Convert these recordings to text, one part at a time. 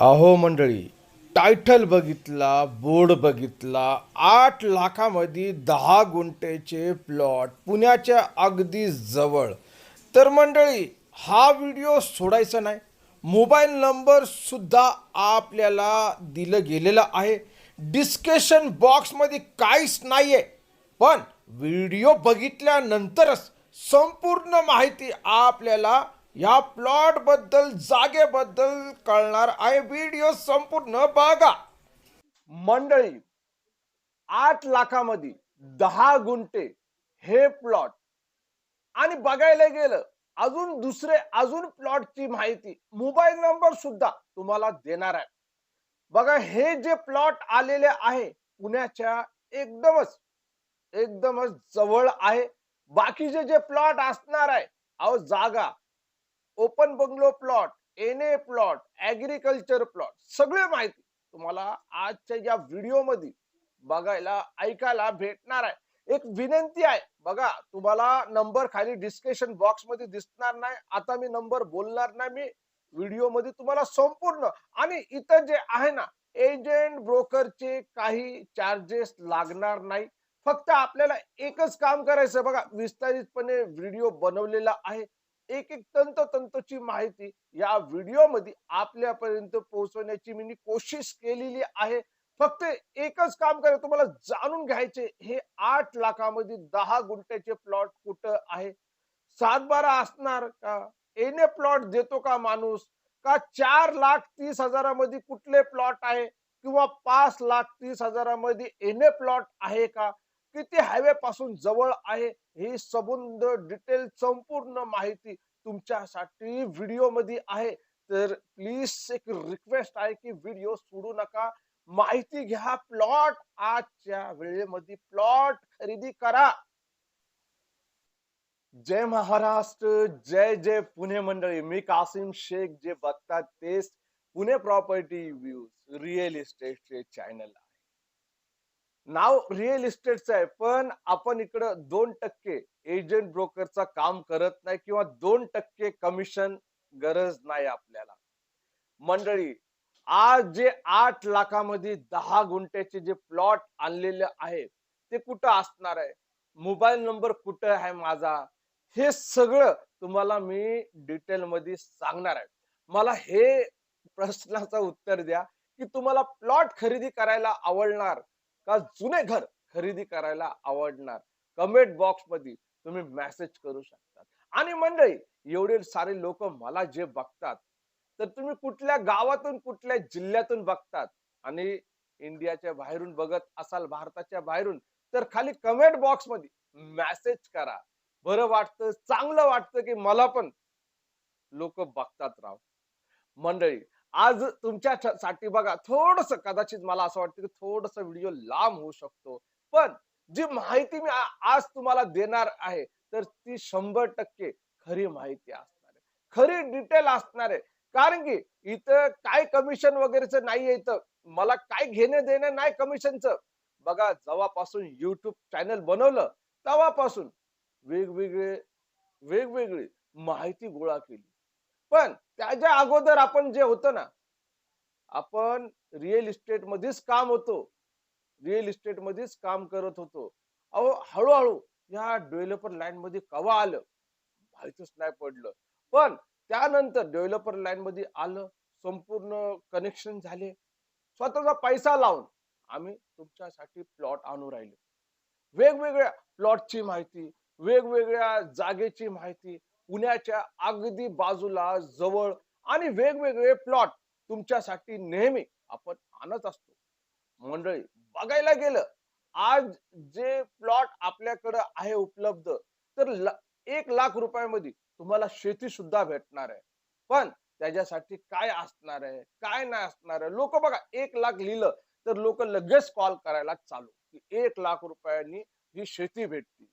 अहो मंडळी टायटल बघितला बोर्ड बघितला आठ लाखामध्ये दहा गुंठेचे प्लॉट पुण्याच्या अगदी जवळ. तर मंडळी हा व्हिडिओ सोडायचा नाही. मोबाईल नंबरसुद्धा आपल्याला दिलं गेलेलं आहे. डिस्कशन बॉक्समध्ये काहीच नाही आहे पण व्हिडिओ बघितल्यानंतरच संपूर्ण माहिती आपल्याला या प्लॉटबद्दल जागेबद्दल कळणार आहे. व्हिडिओ संपूर्ण बघा. मंडळी आठ लाखामध्ये दहा गुंठे हे प्लॉट आणि बघायला गेलं अजून दुसरे अजून प्लॉटची माहिती मोबाईल नंबर सुद्धा तुम्हाला देणार आहे. बघा हे जे प्लॉट आलेले आहे पुण्याच्या एकदमच एकदमच जवळ आहे. बाकीचे जे प्लॉट असणार आहे अहो जागा open bungalow plot N A plot agriculture plot सगळे माहिती तुम्हाला आजच्या या व्हिडिओमध्ये बघायला ऐकायला भेटणार आहे. एक विनंती आहे बघा तुम्हाला नंबर खाली डिस्कशन बॉक्समध्ये दिसणार नाही आता मी नंबर बोलणार नाही मी व्हिडिओमध्ये तुम्हाला संपूर्ण आणि इतर जे आहे ना एजंट ब्रोकरचे काही चार्जेस लागणार नाही. फक्त आपल्याला एकच काम करायचं बघा विस्तारितपणे व्हिडिओ बनवलेला आहे. एक एक तंतोतंतची माहिती या व्हिडिओमध्ये आपल्यापर्यंत पोहोचवण्याची मी कोशिश केलेली आहे. फक्त एकच काम करा तुम्हाला जाणून घ्यायचे हे आठ लाखामध्ये दहा गुंठ्याचे प्लॉट कुठं आहे? सात बारा असणार का? एने प्लॉट देतो का माणूस? का चार लाख तीस हजारामध्ये कुठले प्लॉट आहे? किंवा पाच लाख तीस हजारामध्ये एने प्लॉट आहे का? किती हायवे पासून जवळ आहे ही सबंध डिटेल संपूर्ण माहिती तुमच्यासाठी व्हिडिओमध्ये आहे. तर प्लीज एक रिक्वेस्ट आहे की व्हिडिओ सोडू नका. माहिती घ्या प्लॉट आजच्या वेळेमध्ये प्लॉट खरेदी करा. जय महाराष्ट्र जय जय पुणे मंडळी. मी कासिम शेख जे बघतात तेच पुणे प्रॉपर्टी व्ह्यूज रिअल इस्टेटचे चॅनल नाव रिअल इस्टेटचं आहे पण आपण इकडं दोन टक्के एजंट ब्रोकरचा काम करत नाही किंवा दोन टक्के कमिशन गरज नाही आपल्याला. मंडळी आज जे आठ लाखामध्ये दहा गुंठ्याचे जे प्लॉट आणलेले आहे ते कुठं असणार आहे? मोबाईल नंबर कुठं आहे माझा? हे सगळं तुम्हाला मी डिटेल मध्ये सांगणार आहे. मला हे प्रश्नाचं उत्तर द्या की तुम्हाला प्लॉट खरेदी करायला आवडणार का जुने घर खरेदी करायला आवडणार? कमेंट बॉक्समध्ये तुम्ही मेसेज करू शकता. आणि मंडळी एवढे सारे लोक मला जे बघतात तर तुम्ही कुठल्या गावातून कुठल्या जिल्ह्यातून बघतात आणि इंडियाच्या बाहेरून बघत असाल भारताच्या बाहेरून तर खाली कमेंट बॉक्समध्ये मेसेज करा. बरं वाटतं चांगलं वाटतं की मला पण लोक बघतात राव. मंडळी आज तुमच्या साठी बघा थोडस कदाचित मला असं वाटतं की थोडस व्हिडिओ लांब होऊ शकतो. पण जी माहिती मी आज तुम्हाला देणार आहे तर ती शंभर टक्के खरी माहिती असणार आहे. खरी डिटेल असणार आहे. कारण की इथं काय कमिशन वगैरेच नाहीये इथं. मला काय घेणं देणं नाही कमिशनचं बघा जेव्हापासून युट्यूब चॅनल बनवलं तेव्हापासून वेगवेगळे वेगवेगळी माहिती गोळा केली. पण त्याच्या अगोदर आपण जे होतं ना आपण रिअल इस्टेट मध्येच काम होतो. रिअल इस्टेट मध्येच काम करत होतो. अहो हळूहळू या डेव्हलपर लाईन मध्ये कवा आलं? माहितच नाही पडलं. पण त्यानंतर डेव्हलपर लाईन मध्ये आलं संपूर्ण कनेक्शन झाले. स्वतःचा पैसा लावून आम्ही तुमच्यासाठी प्लॉट आणू राहिले. वेगवेगळ्या प्लॉटची माहिती वेगवेगळ्या जागेची माहिती पुण्याच्या अगदी बाजूला जवळ आणि वेगवेगळे प्लॉट तुमच्यासाठी नेहमी आपण आणत असतो. मंडळी बघायला गेलं आज जे प्लॉट आपल्याकडं आहे उपलब्ध तर एक लाख रुपयामध्ये तुम्हाला शेती सुद्धा भेटणार आहे. पण त्याच्यासाठी काय असणार आहे काय नाही असणार आहे लोक बघा एक लाख लिहिलं तर लोक लगेच कॉल करायला चालू. की एक लाख रुपयांनी ही शेती भेटती.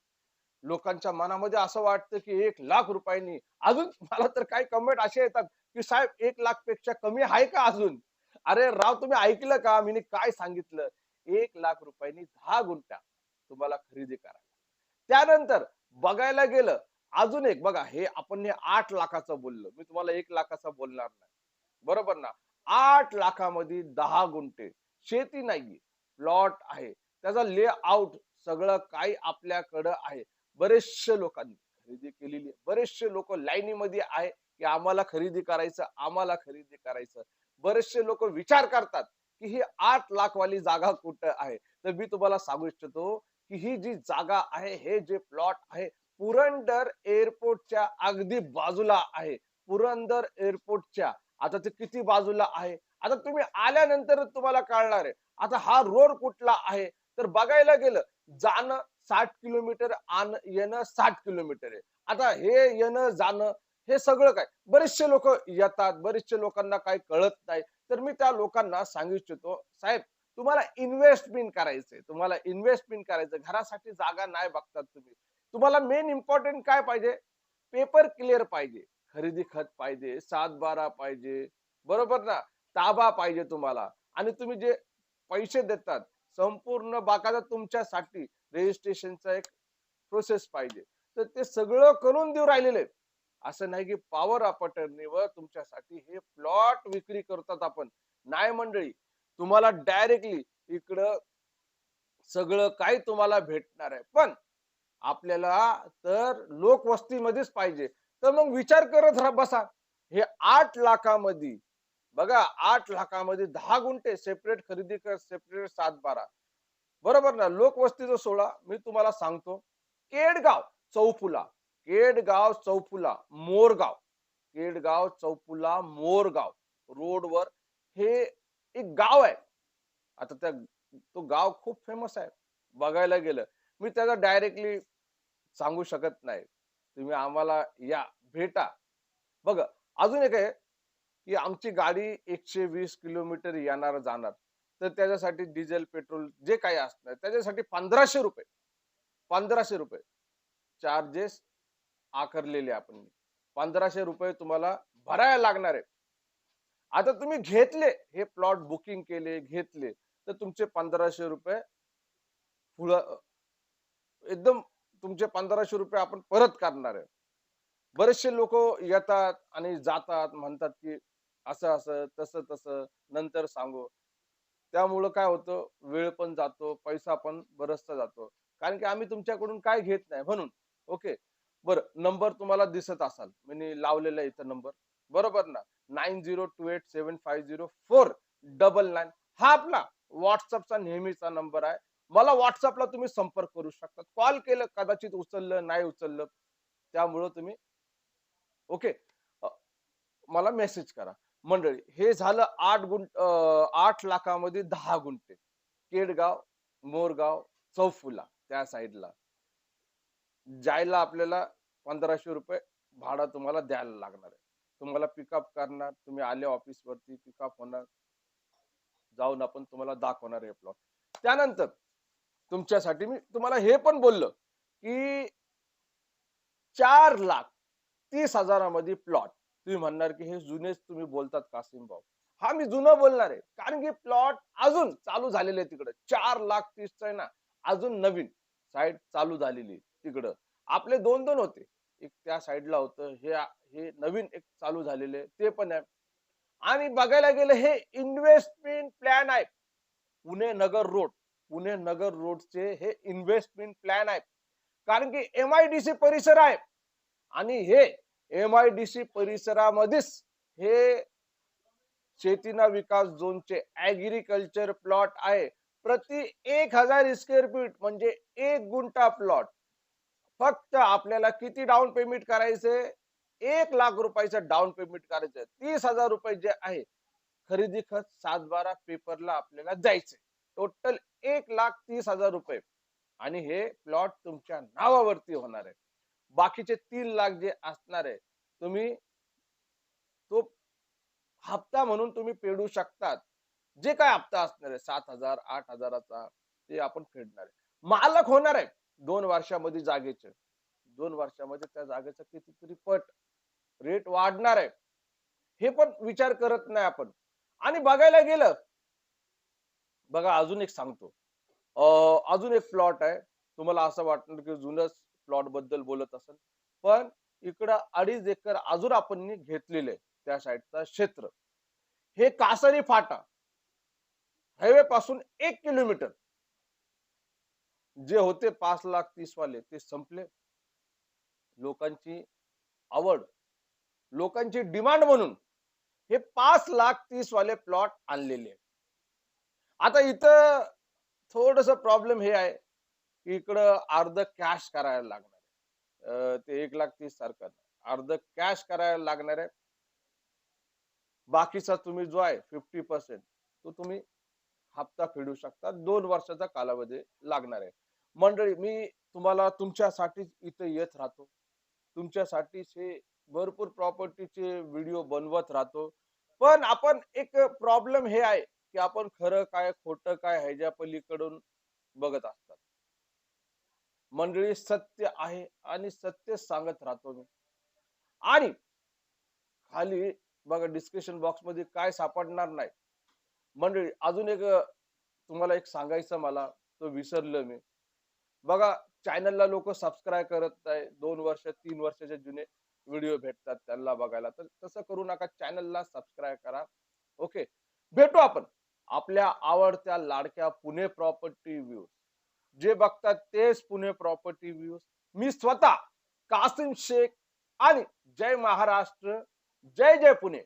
लोकांच्या मनामध्ये असं वाटतं की एक लाख रुपयांनी अजून मला तर काही कमेंट असे येतात की साहेब एक लाखपेक्षा कमी आहे का अजून? अरे राव तुम्ही ऐकलं का? मी काय सांगितलं? एक लाख रुपयांनी दहा गुंठा तुम्हाला खरेदी करायला. त्यानंतर बघायला गेलं अजून एक बघा हे आपण हे आठ लाखाचं बोललो. मी तुम्हाला एक लाखाचं बोलणार नाही. बरोबर ना? आठ लाखामध्ये दहा गुंठे. शेती नाहीये. प्लॉट आहे. त्याचा लेआउट सगळं काही आपल्याकडं आहे. बरेचसे लोकांनी खरेदी केलेली आहे. बरेचसे लोक लाईनीमध्ये आहे की आम्हाला खरेदी करायचं आम्हाला खरेदी करायचं. बरेचसे लोक विचार करतात की ही आठ लाख वाली जागा कुठं आहे? तर मी तुम्हाला सांगू इच्छितो की ही जी जागा आहे हे जे प्लॉट आहे पुरंदर एअरपोर्टच्या अगदी बाजूला आहे. पुरंदर एअरपोर्टच्या. आता ते किती बाजूला आहे? आता तुम्ही आल्यानंतर तुम्हाला कळणार आहे. आता हा रोड कुठला आहे? तर बघायला गेलं जाणं साठ किलोमीटर आण येणं साठ किलोमीटर आहे. आता हे येणं जाणं हे सगळं काय? बरेचसे लोक येतात बरेचसे लोकांना काही कळत नाही. तर मी त्या लोकांना सांगू इच्छितो साहेब तुम्हाला इन्व्हेस्टमेंट करायचंय. तुम्हाला इन्व्हेस्टमेंट करायचं घरासाठी जागा नाही बघतात तुम्ही. तुम्हाला मेन इम्पॉर्टंट काय पाहिजे? पेपर क्लिअर पाहिजे. खरेदी खत पाहिजे सात बारा पाहिजे. बरोबर ना? ताबा पाहिजे तुम्हाला. आणि तुम्ही जे पैसे देतात संपूर्ण बाकाचा तुमच्यासाठी रजिस्ट्रेशनचा एक प्रोसेस पाहिजे. तर ते सगळं करून देऊ राहिलेले असं नाही की पॉवर अपटर्नीवर तुमच्यासाठी हे प्लॉट विक्री करतात आपण. नाही मंडळी तुम्हाला डायरेक्टली इकडं सगळं काही तुम्हाला भेटणार आहे. पण आपल्याला तर लोकवस्तीमध्येच पाहिजे. तर मग विचार करत बसा. हे आठ लाखामध्ये बघा आठ लाखामध्ये दहा गुंठे सेपरेट खरेदी कर सेपरेट सात बारा. बरोबर ना? लोकवस्तीचा सोळा मी तुम्हाला सांगतो केडगाव चौफुला केडगाव चौफुला मोरगाव. केडगाव चौफुला मोरगाव रोडवर हे एक गाव आहे. आता त्या तो गाव खूप फेमस आहे. बघायला गेलं मी त्याचा डायरेक्टली सांगू शकत नाही. तुम्ही आम्हाला या भेटा. बघ अजून एक आहे की आमची गाडी एकशे वीस किलोमीटर येणार जाणार. तर त्याच्यासाठी डिझेल पेट्रोल जे काही असणार त्याच्यासाठी पंधराशे रुपये. पंधराशे रुपये. चार्जेस आकारलेले आपण. पंधराशे रुपये तुम्हाला भरायला लागणार आहे आता तुम्ही घेतले हे प्लॉट बुकिंग केले घेतले तर तुमचे पंधराशे रुपये पुढं एकदम तुमचे पंधराशे रुपये आपण परत करणार आहे. बरेचसे लोक येतात आणि जातात म्हणतात की असं असं तसं तसं नंतर सांगू. त्यामुळं काय होतं वेळ पण जातो पैसा पण बरचसा जातो. कारण की आम्ही तुमच्याकडून काय घेत नाही म्हणून. ओके? बरं नंबर तुम्हाला दिसत असाल. मी लावलेला इथं नंबर. बरोबर ना? Nine zero two eight seven five zero four double nine. हा आपला व्हॉट्सअपचा नेहमीचा नंबर आहे. मला व्हॉट्सअपला तुम्ही संपर्क करू शकता. कॉल केलं कदाचित उचललं नाही उचललं त्यामुळं तुम्ही ओके? मला मेसेज करा. मंडळी हे झालं आठ गुंट आठ लाखामध्ये दहा गुंठे. केडगाव मोरगाव चौफुला त्या साईडला. जायला आपल्याला पंधराशे रुपये भाडा तुम्हाला द्यायला लागणार आहे. तुम्हाला पिकअप करणार तुम्ही आले ऑफिस वरती पिकअप होणार. जाऊन आपण तुम्हाला दाखवणार आहे प्लॉट त्यानंतर तुमच्यासाठी मी तुम्हाला हे पण बोललो की चार लाख तीस हजारामध्ये प्लॉट तुम्ही म्हणणार की हे जुनेच तुम्ही बोलतात कासिम भाऊ. हा मी जुनं बोलणार आहे. कारण की प्लॉट अजून चालू झालेले तिकडे. चार लाख तीस आहे ना. अजून नवीन साईड चालू झालेली तिकडं. आपले दोन दोन होते. एक त्या साईडला होतं. हे हे नवीन एक चालू झालेले ते पण आहे. आणि बघायला गेलं हे इन्व्हेस्टमेंट प्लॅन आहे. पुणे नगर रोड पुणे नगर रोडचे हे इन्व्हेस्टमेंट प्लॅन आहे. कारण की एम आय डी सी परिसर आहे. आणि हे एम आय डी सी परिसरामध्येच हे शेतीना विकास झोनचे ऍग्रिकल्चर प्लॉट आहे. प्रति एक हजार स्क्वेअर फीट म्हणजे एक गुंठा प्लॉट फक्त आपल्याला किती डाऊन पेमेंट करायचे? एक लाख रुपयाचं डाऊन पेमेंट करायचं. तीस हजार रुपये जे आहे खरेदी खत सात बारा पेपरला आपल्याला जायचे टोटल एक लाख तीस हजार रुपये. आणि हे प्लॉट तुमच्या नावावरती होणार आहे. बाकीचे तीन लाख जे असणार आहे तुम्ही तो हप्ता म्हणून तुम्ही फेडू शकतात. जे काय हप्ता असणार आहे सात हजार आठ हजाराचा ते आपण फेडणार आहे. मालक होणार आहे दोन वर्षामध्ये जागेचे. दोन वर्षामध्ये त्या जागेचा कितीतरी पट रेट वाढणार आहे. हे पण विचार करत नाही आपण. आणि बघायला गेलं बघा अजून एक सांगतो. अजून एक प्लॉट आहे. तुम्हाला असं वाटणार की जुनच प्लॉटबद्दल बोलत असेल पण इकडं अडीच एकर अजून आपण घेतलेले त्या साईडचा क्षेत्र. हे कासारी फाटा हायवे पासून एक किलोमीटर जे होते पाच लाख तीस वाले ते संपले. लोकांची आवड लोकांची डिमांड म्हणून हे पाच लाख तीस वाले प्लॉट आणलेले आता इथं थोडस प्रॉब्लेम हे आहे. इकडं अर्ध कॅश करायला लागणार आहे. ते एक लाख तीस सारखं अर्ध कॅश करायला लागणार आहे. बाकीचा तुम्ही जो आहे फिफ्टी पर्सेंट तो तुम्ही हप्ता फेडू शकता. दोन वर्षाचा कालावधी लागणार आहे. मंडळी मी तुम्हाला तुमच्यासाठीच इथे येत राहतो. तुमच्यासाठीच हे भरपूर प्रॉपर्टीचे व्हिडिओ बनवत राहतो. पण आपण एक प्रॉब्लेम हे आहे की आपण खरं काय खोटं काय ह्याच्या पलीकडून बघत असतात मंडळी सत्य आहे आणि सत्य सांगत राहतो मी. आणि खाली बघा डिस्क्रिप्शन बॉक्समध्ये काय सापडणार नाही. मंडळी अजून एक तुम्हाला एक सांगायचं मला तो विसरलो मी. बघा चॅनलला लोक सबस्क्राईब करत नाही. दोन वर्ष तीन वर्षाचे जुने व्हिडिओ भेटतात त्यांना बघायला. तर तसं करू नका चॅनलला सबस्क्राईब करा. ओके भेटू आपण आपल्या आवडत्या लाडक्या पुणे प्रॉपर्टी व्ह्यूज जे बघतात तेच पुणे प्रॉपर्टी व्ह्यूज मी स्वतः कासिम शेख आणि जय महाराष्ट्र जय जय पुणे.